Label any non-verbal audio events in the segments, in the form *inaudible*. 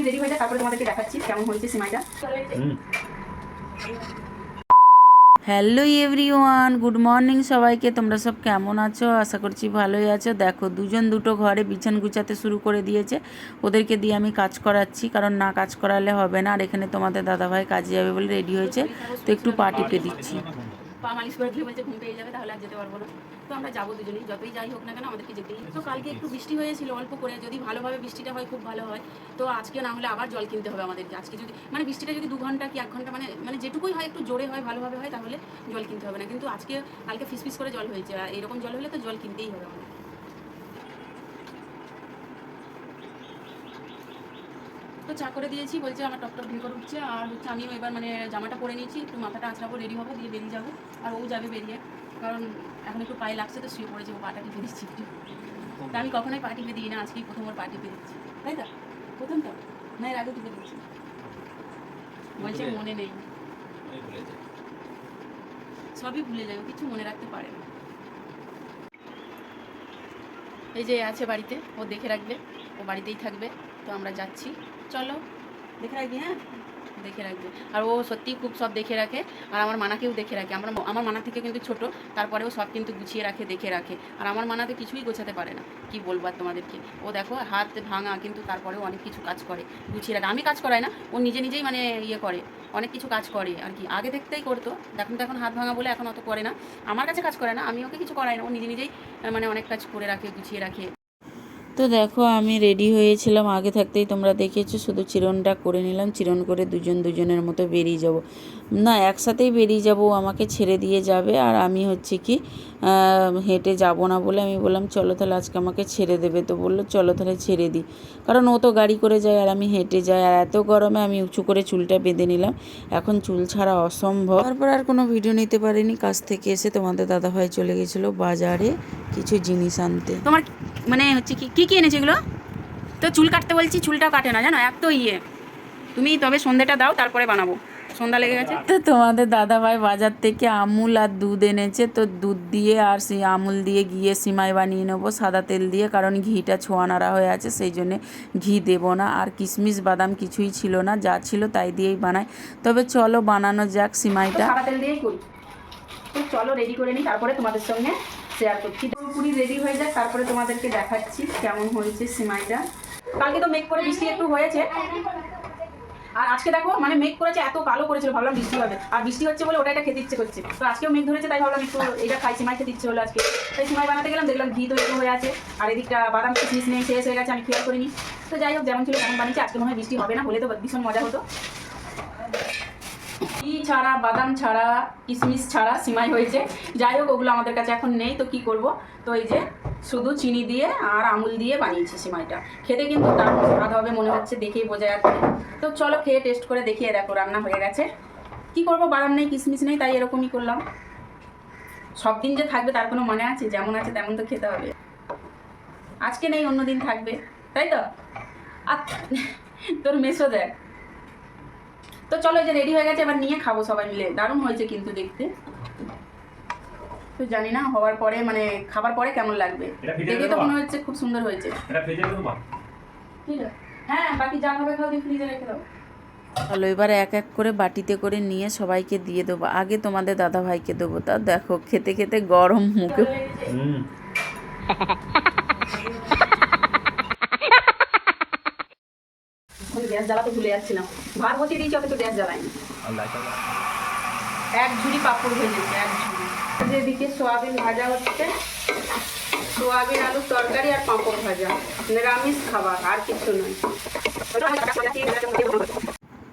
পুরোপুরি রেডি হয়ে যায় তারপরে তোমাদেরকে দেখাচ্ছি কেমন হয়েছে সিমাইটা হ্যালো এভরিওয়ান গুড মর্নিং সবাইকে তোমরা সব কেমন আছো? আশা করছি ভালোই আছো। দেখো দুজন দুটো ঘরে বিছান গুছাতে শুরু করে দিয়েছে। ওদেরকে দিয়ে আমি কাজ করাচ্ছি কারণ না কাজ করালে হবে না। আর এখানে তোমাদের দাদাভাই কাজে যাবে বলে রেডি হয়েছে। তো একটু পা টিপে দিচ্ছি। পা মালিশ করে দিলে বলছে, ঘুম পেয়ে যাবে, তাহলে আর যেতে পারব না। তো আমরা যাব দুজনেই, যতই যাই হোক না কেন আমাদেরকে যেতেই তো কালকে একটু বৃষ্টি হয়েছিল অল্প করে, যদি ভালোভাবে বৃষ্টিটা হয়, খুব ভালো হয়। তো আজকে না হলে আবার জল কিনতে হবে আমাদেরকে। আজকে যদি মানে বৃষ্টিটা যদি দু ঘণ্টা কি এক ঘণ্টা মানে মানে যেটুকুই হয়, একটু জোরে হয়, ভালোভাবে হয়, তাহলে জল কিনতে হবে না। কিন্তু আজকে, কালকে ফিস ফিস করে জল হয়েছে এরকম জল হলে তো জল কিনতেই হবে আমাদের। তো চা করে দিয়েছি বলছে আমার টপ টপ ভিড় করে উঠছে। আর হচ্ছে আমিও এবার মানে জামাটা পরে নিয়েছি একটু মাথাটা আঁচড়াবো রেডি হব দিয়ে বেরিয়ে যাব। আর ও যাবে বেরিয়ে। কারণ এখন একটু পায়ে লাগছে তো শুয়ে পড়েছে ও পাটা টিপে দিচ্ছি একটু। তা আমি কখনোই পা টিপে দিই না আজকেই প্রথম ওর পা টিপে দিচ্ছি। তাই তো? প্রথম তো? না এর আগে টিপে দিচ্ছি বলছে মনে নেই। সবই ভুলে যায় কিছু মনে রাখতে পারে না। এই যে আছে বাড়িতে ও দেখে রাখবে। ও বাড়িতেই থাকবে তো আমরা যাচ্ছি। চলো। দেখে রাখবি হ্যাঁ? দেখে রাখবে। আর ও সত্যিই খুব সব দেখে রাখে আর আমার মানাকেও দেখে রাখে। আমার আমার মানা থেকে কিন্তু ছোট তারপরেও সব কিন্তু গুছিয়ে রাখে দেখে রাখে। আর আমার মানাতে কিছুই গোছাতে পারে না। কি বলব আর তোমাদেরকে? ও দেখো হাত ভাঙা কিন্তু তারপরেও অনেক কিছু কাজ করে গুছিয়ে রাখে। আমি কাজ করাই না ও নিজে নিজেই মানে ইয়ে করে অনেক কিছু কাজ করে আর কি। আগে থাকতেই করতো এখন তো এখন হাত ভাঙা বলে এখন অত করে না। আমার কাছে কাজ করে না আমি ওকে কিছু করাই না ও নিজে নিজেই মানে অনেক কাজ করে রাখে গুছিয়ে রাখে। তো দেখো, আমি রেডি হয়েছিলাম। আগে থাকতেই তোমরা দেখেছ, শুধু চিরনটা করে নিলাম। চিরন করে দুজন দুজনের মতো বেরিয়ে যাব। না, একসাথেই বেরিয়ে যাব আমাকে ছেড়ে দিয়ে যাবে। আর আমি হচ্ছে কি হেঁটে যাব না বলে আমি বললাম, চলো তাহলে আজকে আমাকে ছেড়ে দেবে। তো বলল, চলো তাহলে ছেড়ে দিই কারণ ও তো গাড়ি করে যায় আর আমি হেঁটে যাই। আর এত গরমে আমি উঁচু করে চুলটা বেঁধে নিলাম। এখন চুল ছাড়া অসম্ভব। তারপর আর কোনো ভিডিও নিতে পারিনি। কাছ থেকে এসে তোমাদের দাদাভাই চলে গেছিল বাজারে কিছু জিনিস আনতে। তোমার মানে হচ্ছে কি কী কি এনেছে এগুলো? তো চুল কাটতে বলছি চুলটাও কাটে না জানো? এত ইয়ে। তুমি তবে সন্ধ্যেটা দাও তারপরে বানাবো। সন্ধ্যা লেগে গেছে। তো তোমাদের দাদাভাই বাজার থেকে আমুল আর দুধ এনেছে তো দুধ দিয়ে আর সেই আমুল দিয়ে গিয়ে সিমাই বানিয়ে নেব সাদা তেল দিয়ে কারণ ঘিটা ছোঁয়া নাড়া হয়ে আছে সেই জন্যে ঘি দেবো না। আর কিশমিশ বাদাম কিছুই ছিল না যা ছিল তাই দিয়েই বানাই। তবে চলো বানানো যাক সিমাইটা। সাদা তেল দিয়েই করি। তো চলো রেডি করে নিই তারপরে তোমাদের সঙ্গে শেয়ার পুরোপুরি রেডি হয়ে যাক, তারপরে তোমাদেরকে দেখাচ্ছি কেমন হয়েছে সিমাইটা। কালকে তো মেক করে বৃষ্টি একটু হয়েছে। আর আজকে দেখো মানে মেঘ করেছে, এত কালো করেছিল, ভাবলাম বৃষ্টি হবে। আর বৃষ্টি হচ্ছে বলে ওটা এটা খেতে ইচ্ছে করছে। তো আজকেও মেঘ ধরেছে, তাই ভাবলাম একটু এটা খাই, সিমাই খেতে ইচ্ছে হলো আজকে। তাই সিমাই বানাতে গেলাম, দেখলাম ঘি তো একটু হয়ে আছে। আর এদিকটা বাদাম কিশমিশ নেই শেষ হয়ে গেছে, আমি খেয়াল করিনি। তো যাই হোক, যেমন ছিল তেমন বানিয়েছি, আজকে মনে হয় বৃষ্টি হবে না, হলে তো ভীষণ মজা হতো। ঘি ছাড়া, বাদাম ছাড়া কিশমিশ ছাড়া সিমাই হয়েছে। যাই হোক, ওগুলো আমাদের কাছে এখন নেই, তো কি করব? তো এই যে শুধু চিনি দিয়ে আর আমুল দিয়ে বানিয়েছি সিমাইটা। খেতে কিন্তু তার স্বাদ হবে মনে হচ্ছে, দেখেই বোঝা যাচ্ছে। তো চলো খেয়ে টেস্ট করে দেখিয়ে দেখো, রান্না হয়ে গেছে। কি করব? বাদাম নেই কিশমিশ নেই, তাই এরকমই করলাম। সব দিন যে থাকবে, তার কোনো মনে আছে? যেমন আছে, তেমন তো খেতে হবে। আজকে নেই অন্য দিন থাকবে। তাই তো? আর তোর মেসো দেখ। তো চলো এই যে রেডি হয়ে গেছে এবার নিয়ে খাব সবাই মিলে। দারুণ হয়েছে কিন্তু দেখতে। তো জানি না হওয়ার পরে মানে খাবার পরে কেমন লাগবে। দেখে তো মনে হচ্ছে খুব সুন্দর হয়েছে। হ্যাঁ বাকি যা খাবে খাও ফ্রিজে রেখে দাও। চলো এবার এক এক করে বাটিতে করে নিয়ে সবাইকে দিয়ে দেবো। আগে তোমাদের দাদাভাইকে দেবো। তা দেখো খেতে খেতে গরম মুখে *laughs* হুম আমি গ্যাস জ্বালাতে ভুলে যাচ্ছিলাম। ভাত বসিয়ে দিয়েছি, অথচ গ্যাস জ্বালাইনি এক ঝুড়ি পাঁপড় ভেজেছে, এক ঝুড়ি। যেদিকে সোয়াবিন ভাজা হচ্ছে, সোয়াবিন আলুর তরকারি আর পাঁপড় ভাজা। নিরামিষ খাবার, আর কিছু নয়।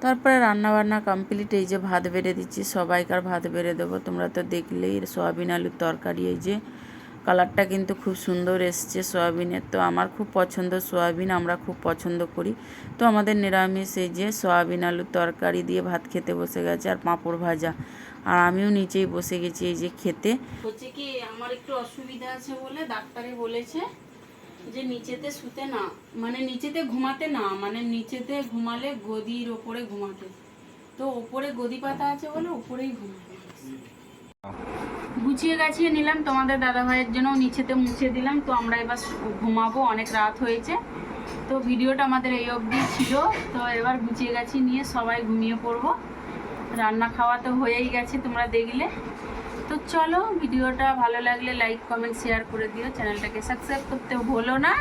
তারপরে রান্না বান্না কমপ্লিট এই যে ভাত বেড়ে দিচ্ছি, সবাইকার ভাত বেড়ে দেবো। তোমরা তো দেখলেই, সোয়াবিন আলুর তরকারি, এই যে কালারটা কিন্তু খুব সুন্দর এসছে সোয়াবিনের। তো আমার খুব পছন্দ সোয়াবিন, আমরা খুব পছন্দ করি। তো আমাদের নিরামিষ এই যে সোয়াবিন আলুর তরকারি দিয়ে ভাত খেতে বসে গেছে আর পাঁপড় ভাজা। আর আমিও নিচেই বসে গেছি এই যে খেতে। হচ্ছে কি, আমার একটু অসুবিধা আছে বলে ডাক্তারে বলেছে যে নিচেতে শুতে না মানে নিচেতে ঘুমাতে না মানে নিচেতে ঘুমালে গদির ওপরে ঘুমাতে। তো ওপরে গদি পাতা আছে বলে ওপরেই ঘুমাতে। গুছিয়ে গাছিয়ে নিলাম। তোমাদের দাদা ভাইয়ের জন্য নিচেতে মুছে দিলাম। তো আমরা এবার ঘুমাবো, অনেক রাত হয়েছে। তো ভিডিওটা আমাদের এই অবধি ছিল। তো এবার গুছিয়ে গেছি নিয়ে সবাই ঘুমিয়ে পড়ব। রান্না খাওয়া তো হয়েই গেছে তোমরা দেখলে। তো চলো, ভিডিওটা ভালো লাগলে লাইক কমেন্ট শেয়ার করে দিও। চ্যানেলটাকে সাবস্ক্রাইব করতে ভুলো না।